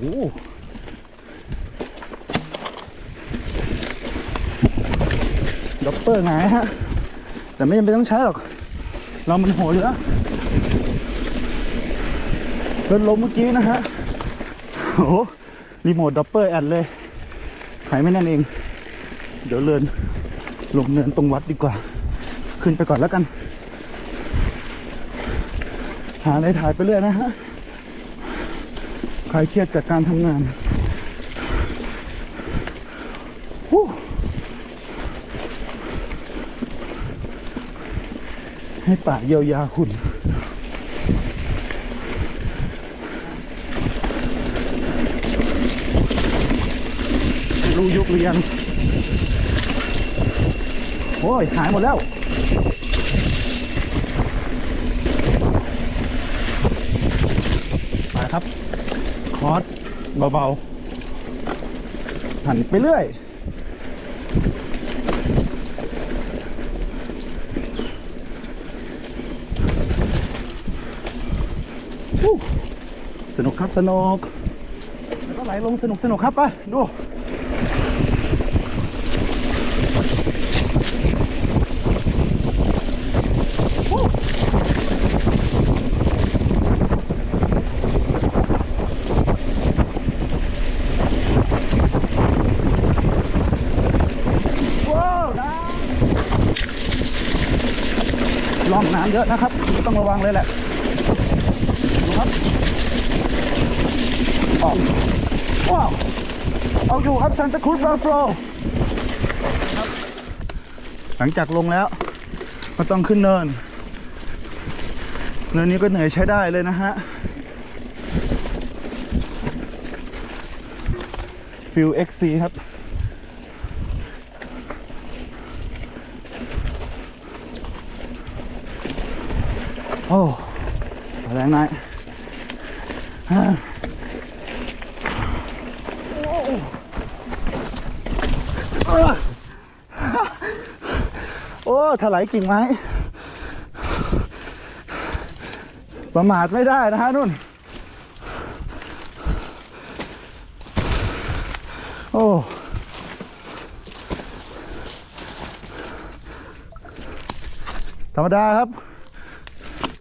หด็อปเปอร์ไงฮะ แต่ไม่จำเป็นต้องใช้หรอก เรามันโหดอยู่แล้วรถล้มเมื่อกี้นะฮะโอ้โหรีโมทด็อปเปอร์แอนเลยขายไม่แน่นเอง เดี๋ยวเลินลงเนินตรงวัดดีกว่า ขึ้นไปก่อนแล้วกัน หาอะไรถ่ายไปเรื่อยนะฮะ ใครเครียดจากการทำงานให้ปากเยียวยาคุณรู้ยุคหรือยัง โอ้ย หายหมดแล้ว ไปครับ คอร์สเบาๆ หันไปเรื่อย สนุกครับ สนุก แล้วก็ไหลลงสนุกสนุกครับไปดู ว้าวน้ ล่องน้ำเยอะนะครับ ต้องระวังเลยแหละดูครับออกว้าวเอาอยู่ครับซันตาครูซบาโฟหลังจากลงแล้วก็ต้องขึ้นเนิน เนินนี้ก็เหนื่อยใช้ได้เลยนะฮะฟิล XC ครับ โอ้แรงหน่อยฮ่าโอ้โอ้ ถลายกิ่งไม้ ประมาทไม่ได้นะฮะนุ่น โอ้ธรรมดาครับ